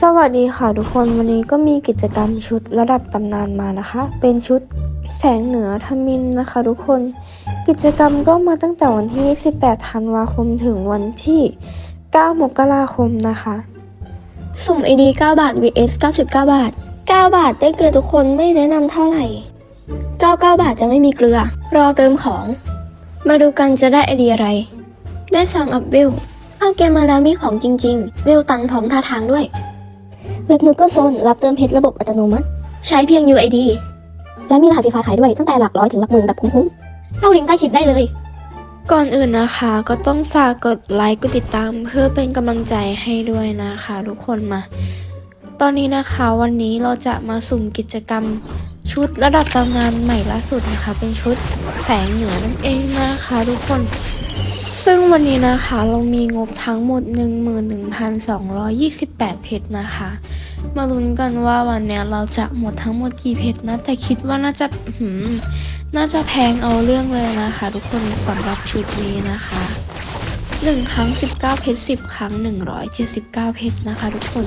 สวัสดีค่ะทุกคนวันนี้ก็มีกิจกรรมชุดระดับตำนานมานะคะ เป็นชุดแสงเหนือทมินนะคะ ทุกคนกิจกรรมก็มาตั้งแต่วันที่ 18 ธันวาคมถึงวันที่ 9 มกราคมนะคะ สุ่ม ID 9 บาท vs 99 บาท 9 บาทได้เกลือทุกคนไม่แนะนำเท่าไหร่ 99 บาทจะไม่มีเกลือ รอเติมของ มาดูกันจะได้ไอเดียอะไร ได้ซองอัพเวลเข้าเกมมาแล้วมีของจริง ๆ เวลตันพร้อมท่าทางด้วย เว็บนูก็โซนรับเติมเพชรระบบอัตโนมัติ ใช้เพียง UID และมีรหัสฟรีไฟล์ขายด้วยตั้งแต่หลักร้อยถึงหลักหมื่นแบบคุ้มๆเข้าลิงก์ใต้คลิปได้เลย ก่อนอื่นนะคะก็ต้องฝากกดไลค์กดติดตามเพื่อเป็นกำลังใจให้ด้วยนะคะ ทุกคนมา ตอนนี้นะคะวันนี้เราจะมาสุ่มกิจกรรมชุดระดับตำนานใหม่ล่าสุดนะคะ เป็นชุดแสงเหนือนั่นเองนะคะ ทุกคน ซึ่งวันนี้นะคะเรามีงบทั้งหมด 11,228 เพชรนะคะ มาลุ้นกันว่าวันนี้เราจะหมดทั้งหมดกี่เพชรนะ แต่คิดว่าน่าจะหืมน่าจะแพงเอาเรื่องเลยนะคะ ทุกคนสำหรับชุดนี้นะคะ 1 ครั้ง 19 เพชร 10 ครั้ง 179 เพชรนะคะ ทุกคน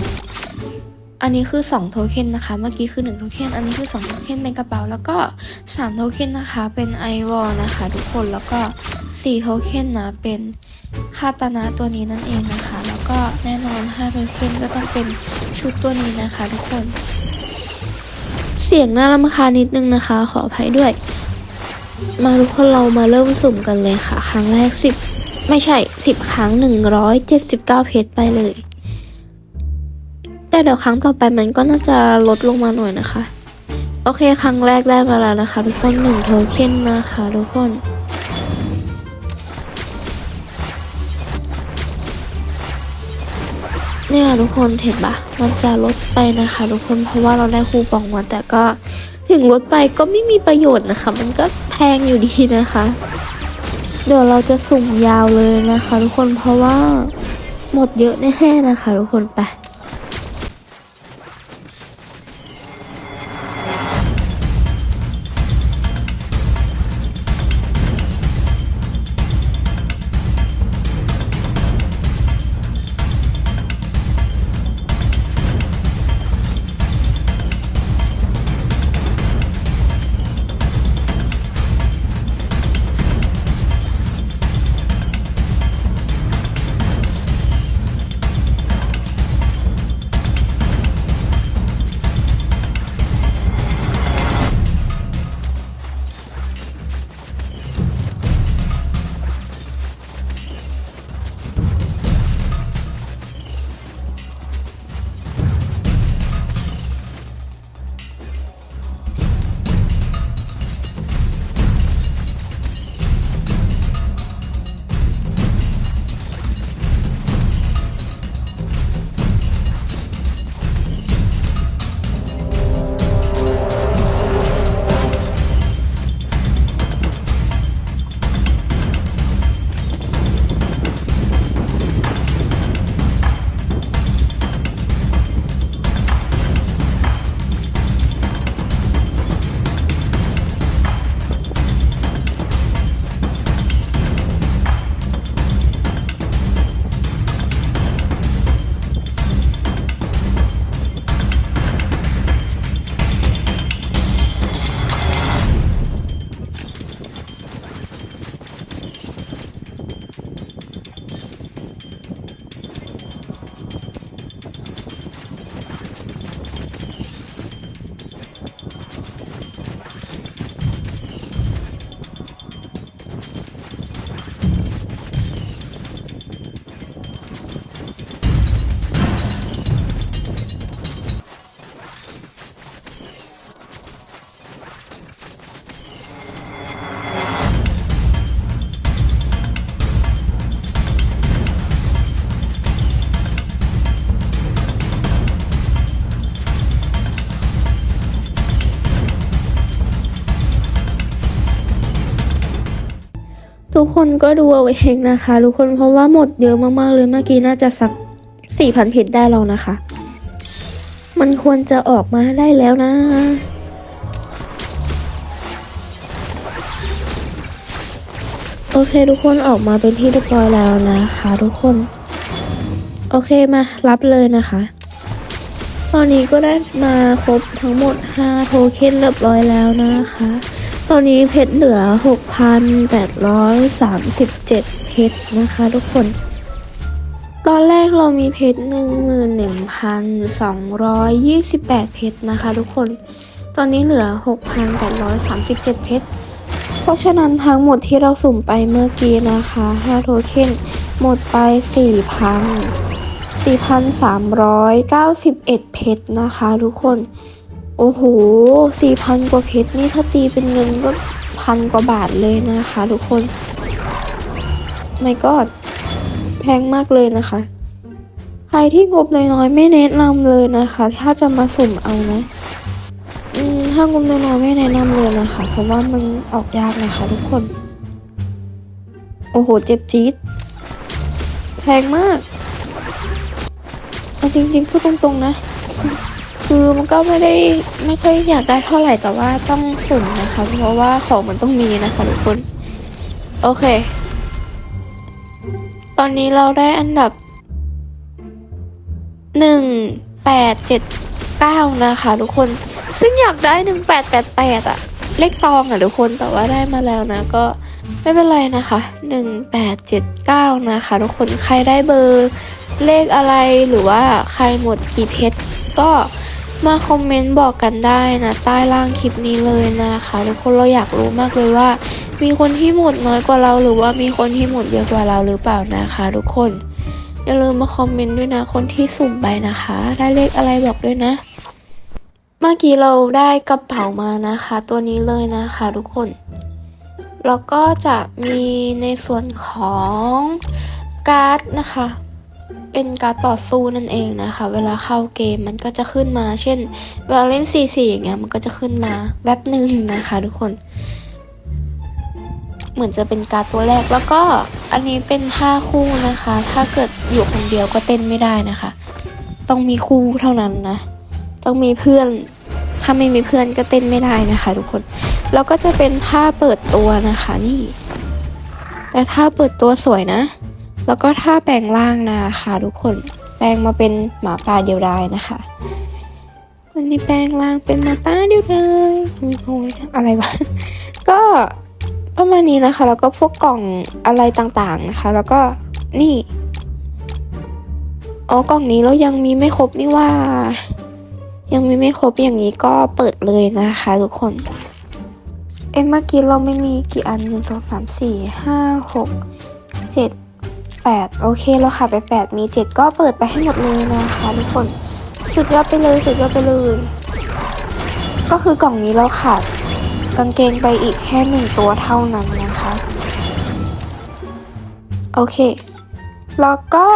อันนี้คือ2โทเค็นนะคะ เมื่อกี้คือ1โทเค็นอันนี้คือ2โทเค็นเป็นกระเป๋า แล้วก็3โทเค็นนะคะ เป็นไอวอลนะคะ ทุกคน แล้วก็4โทเค็นนะ เป็นคาตานะตัวนี้นั่นเองนะคะ แล้วก็แน่นอน5โทเค็นก็ต้องเป็นชุดตัวนี้นะคะ ทุกคน เสียงน่ารำคาญนิดนึงนะคะ ขออภัยด้วย มาทุกคนเรามาเริ่มสุ่มกันเลยค่ะ ครั้งแรกสิบไม่ใช่สิบครั้งหนึ่งร้อยเจ็ดสิบเก้าเพชรไปเลย แต่เดี๋ยวครั้งต่อไปมันก็น่าจะลดลงมาหน่อยนะคะ โอเคครั้งแรกได้มาแล้วนะคะ ทุกคนหนึ่งโทเค็นนะคะทุกคนเนี่ยทุกคนเห็นปะมันจะลดไปนะคะ ทุกคนเพราะว่าเราได้คูปองมาแต่ก็ถึงลดไปก็ไม่มีประโยชน์นะคะ มันก็แพงอยู่ดีนะคะ เดี๋ยวเราจะสุ่มยาวเลยนะคะ ทุกคนเพราะว่าหมดเยอะแน่ๆนะคะ ทุกคนไป คนก็ดูเอาเองนะคะทุกคนเพราะว่าหมดเยอะมากๆเลยเมื่อกี้น่าจะสักสี่พันเพชรได้แล้วนะคะ มันควรจะออกมาได้แล้วนะโอเคทุกคนออกมาเป็นที่เรียบร้อยแล้วนะคะ ทุกคน โอเคมารับเลยนะคะ ตอนนี้ก็ได้มาครบทั้งหมด 5 โทเค็นเรียบร้อยแล้วนะคะ ตอนนี้เพชรเหลือ 6,837 เพชรนะคะทุกคน ตอนแรกเรามีเพชร 11,228 เพชรนะคะทุกคน ตอนนี้เหลือ 6,837 เพชร เพราะฉะนั้นทั้งหมดที่เราสุ่มไปเมื่อกี้นะคะ 5 โทเค็นหมดไป 4,000 4,391 เพชรนะคะทุกคน โอ้โห4,000กว่าเพชรนี่ถ้าตีเป็นเงินก็พันกว่าบาทเลยนะคะทุกคนไม่ก็แพงมากเลยนะคะ ใครที่งบน้อยๆไม่แนะนำเลยนะคะ ถ้าจะมาสุ่มเอานะอืมถ้างบน้อยๆไม่แนะนำเลยนะคะ เพราะว่ามันออกยากนะคะทุกคน โอ้โหเจ็บจี๊ดแพงมากเอาจริงๆพูดตรงๆนะ คือมันก็ไม่ได้ไม่ค่อยอยากได้เท่าไหร่แต่ว่าต้องสุ่มนะคะ เพราะว่าของมันต้องมีนะคะทุกคน โอเค ตอนนี้เราได้อันดับหนึ่งแปดเจ็ดเก้านะคะทุกคน ซึ่งอยากได้หนึ่งแปดแปดแปดอะเลขตองอะทุกคนแต่ว่าได้มาแล้วนะก็ไม่เป็นไรนะคะหนึ่งแปดเจ็ดเก้านะคะทุกคนใครได้เบอร์เลขอะไรหรือว่าใครหมดกี่เพชรก็ มาคอมเมนต์บอกกันได้นะใต้ล่างคลิปนี้เลยนะคะทุกคนเราอยากรู้มากเลยว่า มีคนที่หมดน้อยกว่าเรา หรือว่ามีคนที่หมดเยอะกว่าเราหรือเปล่านะคะทุกคนอย่าลืมมาคอมเมนต์ด้วยนะคนที่สุ่มไปนะคะ ได้เลขอะไรบอกด้วยนะ เมื่อกี้เราได้กระเป๋ามานะคะ ตัวนี้เลยนะคะทุกคนแล้วก็จะมีในส่วนของการ์ดนะคะ เป็นการต่อสู้นั่นเองนะคะ เวลาเข้าเกมมันก็จะขึ้นมา เช่นเวลาเล่น 4-4 อย่างเงี้ยมันก็จะขึ้นมาแวบหนึ่งนะคะ ทุกคน เหมือนจะเป็นการตัวแรกแล้วก็อันนี้เป็นท่าคู่นะคะ ถ้าเกิดอยู่คนเดียวก็เต้นไม่ได้นะคะ ต้องมีคู่เท่านั้นนะ ต้องมีเพื่อนถ้าไม่มีเพื่อนก็เต้นไม่ได้นะคะ ทุกคน แล้วก็จะเป็นท่าเปิดตัวนะคะ นี่ แต่ท่าเปิดตัวสวยนะ แล้วก็ท่าแปลงร่างนะคะทุกคนแปลงมาเป็นหมาป่าเดียวดายนะคะ วันนี้แปลงร่างเป็นหมาป่าเดียวดายไม่รู้อะไรวะก็ประมาณนี้นะคะ แล้วก็พวกกล่องอะไรต่างๆนะคะ แล้วก็นี่อ๋อกล่องนี้แล้วยังมีไม่ครบนี่ว่า ยังมีไม่ครบอย่างนี้ก็เปิดเลยนะคะทุกคน เอ็มเมื่อกี้เราไม่มีกี่อันหนึ่งสองสามสี่ห้าหกเจ็ด แปดโอเคเราขาดไปแปดมีเจ็ดก็เปิดไปให้หมดเลยนะคะทุกคน สุดยอดไปเลยสุดยอดไปเลย ก็คือกล่องนี้เราขาดกางเกงไปอีกแค่หนึ่งตัวเท่านั้นนะคะ โอเค แล้วก็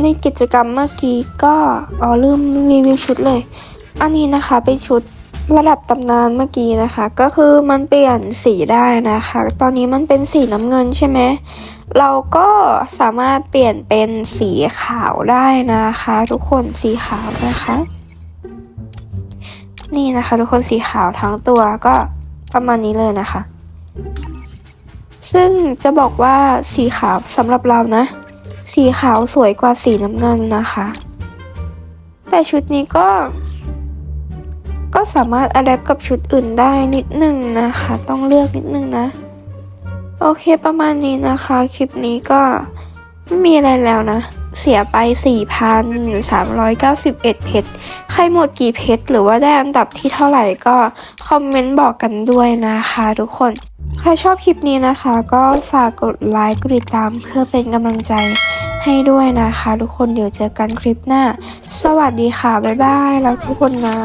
ในกิจกรรมเมื่อกี้ก็อ๋อลืมรีวิวชุดเลย อันนี้นะคะเป็นชุดระดับตำนานเมื่อกี้นะคะ ก็คือมันเปลี่ยนสีได้นะคะ ตอนนี้มันเป็นสีน้ำเงินใช่ไหม เราก็สามารถเปลี่ยนเป็นสีขาวได้นะคะ ทุกคนสีขาวนะคะ นี่นะคะ ทุกคนสีขาวทั้งตัวก็ประมาณนี้เลยนะคะ ซึ่งจะบอกว่าสีขาวสำหรับเรานะ สีขาวสวยกว่าสีน้ำเงินนะคะ แต่ชุดนี้ก็ ก็สามารถอัดแอปกับชุดอื่นได้นิดนึงนะคะ ต้องเลือกนิดนึงนะ โอเคประมาณนี้นะคะ คลิปนี้ก็ไม่มีอะไรแล้วนะ เสียไป 4,391 เพชร ใครหมดกี่เพชร หรือว่าได้อันดับที่เท่าไหร่ก็คอมเมนต์บอกกันด้วยนะคะทุกคน ใครชอบคลิปนี้นะคะ ก็ฝากกดไลค์กดติดตามเพื่อเป็นกำลังใจให้ด้วยนะคะ ทุกคนเดี๋ยวเจอกันคลิปหน้า สวัสดีค่ะ บ๊ายบาย แล้วทุกคนนะ